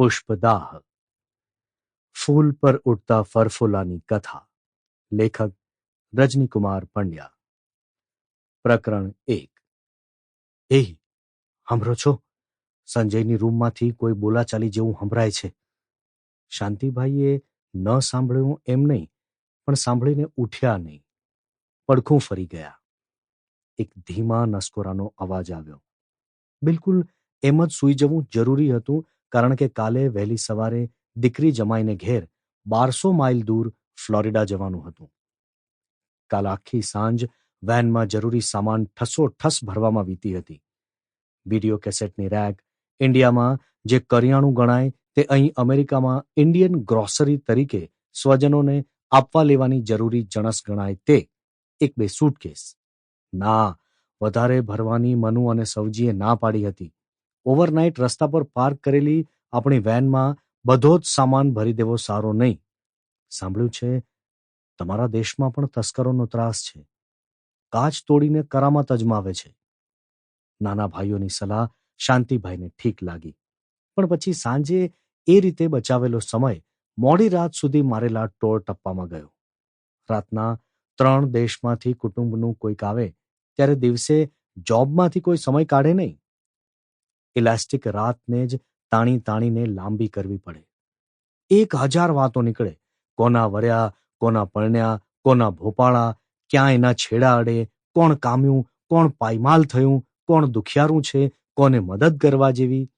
પુષ્પદાહ. ફૂલ પર ઉડતા ફરફોલાની કથા. લેખક રજનીકુમાર પંડ્યા. પ્રકરણ એક. એ સાંભળો છો? સંજયની રૂમમાંથી કોઈ બોલાચાલી જેવું સંભળાય છે. શાંતિભાઈએ ન સાંભળ્યું એમ નહીં, પણ સાંભળીને ઉઠ્યા નહીં. પડખું ફરી ગયા. એક ધીમા નસકોરાનો અવાજ આવ્યો. બિલકુલ એમ જ સૂઈ જવું જરૂરી હતું કારણ કે કાલે વહેલી સવારે દીકરી જમાઈને ઘેર બારસો માઇલ દૂર ફ્લોરિડા જવાનું હતું. કાલ આખી સાંજ વેનમાં જરૂરી સામાન ઠસોઠસ ભરવામાં વીતી હતી. વીડિયો કેસેટની રેક ઇન્ડિયામાં જે કરિયાણું ગણાય તે અહીં અમેરિકામાં ઇન્ડિયન ગ્રોસરી તરીકે સ્વજનોને આપવા લેવાની જરૂરી જણસ ગણાય તે એક બે સૂટકેસ. ના, વધારે ભરવાની મનુ અને સવજીએ ના પાડી હતી. ઓવરનાઇટ રસ્તા પર પાર્ક કરેલી આપણી વેનમાં બધો જ સામાન ભરી દેવો સારો નહીં. સાંભળ્યું છે, તમારા દેશમાં પણ તસ્કરોનો ત્રાસ છે. કાચ તોડીને કરામત અજમાવે છે. નાના ભાઈઓની સલાહ શાંતિભાઈને ઠીક લાગી. પણ પછી સાંજે એ રીતે બચાવેલો સમય મોડી રાત સુધી મારેલા ટોળ ટપ્પામાં ગયો. રાતના ત્રણ દેશમાંથી કુટુંબનું કોઈક આવે, ત્યારે દિવસે જોબમાંથી કોઈ સમય કાઢે નહીં. ઇલાસ્ટિક રાતને જ તાણી તાણીને લાંબી કરવી પડે. એક હજાર વાતો નીકળે. કોના વર્યા, કોના પરણ્યા, કોના ભોપાળા ક્યાં એના છેડા અડે, કોણ કામ્યું, કોણ પાયમાલ થયું, કોણ દુખિયારું છે, કોને મદદ કરવા જેવી.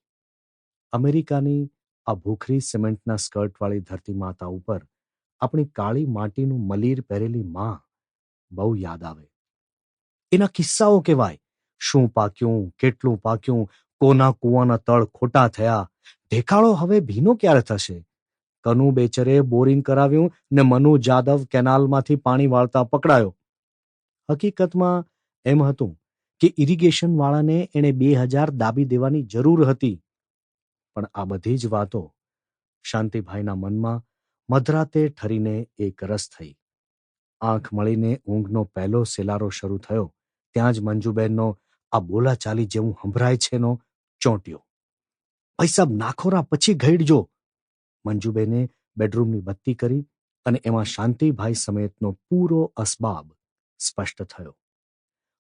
અમેરિકાની આ ભૂખરી સિમેન્ટના સ્કર્ટવાળી ધરતી માતા ઉપર આપણી કાળી માટીનું મલીર પહેરેલી માં બહુ યાદ આવે. એના કિસ્સાઓ કહેવાય. શું પાક્યું, કેટલું પાક્યું કોના કૂવાના તળ ખોટા થયા. ઢેકાળો હવે ભીનો ક્યારે થશે? કનુ બેચરે બોરિંગ કરાવ્યું ને મનુ જાદવ કેનાલમાંથી પાણી વાળતા પકડાયો. હકીકતમાં એમ હતું કે ઇરિગેશન વાળાને એણે બે હજાર દાબી દેવાની જરૂર હતી. પણ આ બધી જ વાતો શાંતિભાઈના મનમાં મધરાતે ઠરીને એક રસ થઈ. આંખ મળીને ઊંઘનો પહેલો સેલારો શરૂ થયો. ત્યાં જ મંજુબેનનો આ બોલાચાલી જેવું સંભળાય છેનો ચોંટ્યો. ભાઈ સાહેબ નાખોરા પછી ઘેડજો. મંજુબેને બેડરૂમની બત્તી કરી અને એમાં શાંતિભાઈ સમેતનો પૂરો અસબાબ સ્પષ્ટ થયો.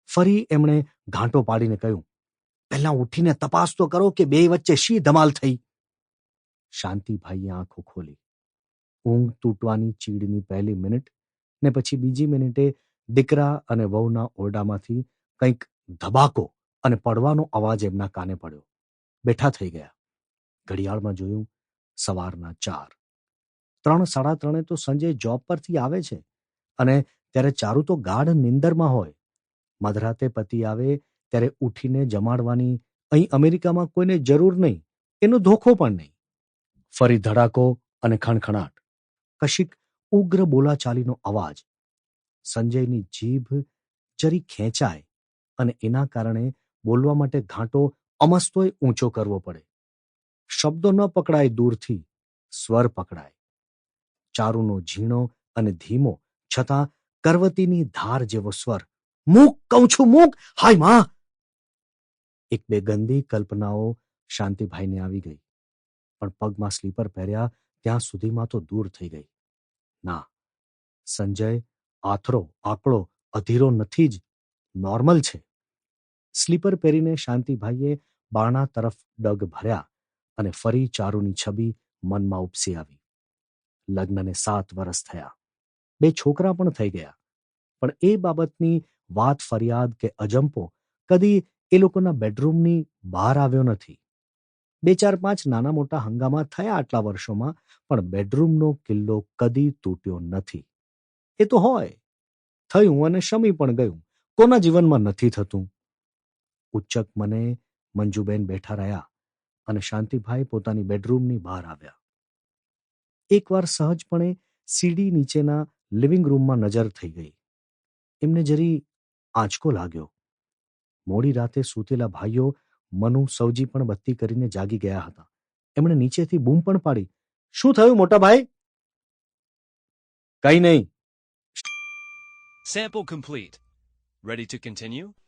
ફરી એમણે ઘાંટો પાડીને કહ્યું, પહેલા ઉઠીને તપાસ તો કરો કે બે વચ્ચે શી ધમાલ થઈ. શાંતિભાઈએ આંખો ખોલી. ઊંઘ તૂટવાની ચીડની પહેલી મિનિટ ને પછી બીજી મિનિટે દીકરા અને વહુના ઓરડામાંથી કંઈક ધબાકો અને પડવાનો અવાજ એમના કાને પડ્યો. બેઠા થઈ ગયા. ઘડિયાળમાં જોયું, સવારના ચાર. ત્રણ, સાડા ત્રણે તો સંજય જોબ પરથી આવે છે અને ત્યારે ચારુ તો ગાઢ નિંદરમાં હોય. મધરાતે પતિ આવે ત્યારે ઉઠીને જમાડવાની અહીં અમેરિકામાં કોઈને જરૂર નહીં, એનો ધોખો પણ નહીં. ફરી ધડાકો અને ખણખણાટ. કશીક ઉગ્ર બોલાચાલીનો અવાજ. સંજયની જીભ જરી ખેંચાય અને એના કારણે બોલવા માટે ઘાંટો અમસ્તોય ઊંચો કરવો પડે. શબ્દો ન પકડાય દૂરથી, સ્વર પકડાય. ચારુનો ઝીણો અને ધીમો, છતાં કરવતીની ધાર જેવો સ્વર. મૂક, કહું છું, મૂક! હાય, માં! એક બે ગંદી કલ્પનાઓ શાંતિભાઈને આવી ગઈ. પણ પગમાં સ્લીપર પહેર્યા ત્યાં સુધીમાં તો દૂર થઈ ગઈ. ના, સંજય, આથરો, આકડો, અધીરો નથી જ, નોર્મલ છે. સ્લીપર પહેરીને શાંતિભાઈએ બારણા તરફ ડગ ભર્યા અને ફરી ચારુની છબી મનમાં ઉપસી આવી. લગ્નને સાત વર્ષ થયા. બે છોકરા પણ થઈ ગયા. પણ એ બાબતની વાત ફરિયાદ કે અજંપો કદી એ લોકોના બેડરૂમની બહાર આવ્યો નથી. બે ચાર પાંચ નાના મોટા હંગામા થયા આટલા વર્ષોમાં, પણ બેડરૂમનો કિલ્લો કદી તૂટ્યો નથી. એ તો હોય. થયું અને શમી પણ ગયું. કોના જીવનમાં નથી થતું? ઉચ્ચક મને મંજુબેન બેઠા રહ્યા અને શાંતિભાઈ પોતાની બેડરૂમની બહાર આવ્યા. એકવાર સહજપણે સીડી નીચેના લિવિંગ રૂમમાં નજર થઈ ગઈ. એમને જરી આંચકો લાગ્યો. મોડી રાતે સૂતેલા ભાઈઓ મનુ, સૌજી પણ બત્તી કરીને જાગી ગયા હતા. એમણે નીચેથી બૂમ પણ પાડી. શું થયું મોટા ભાઈ? કઈ નહીં. Sample complete ready to continue?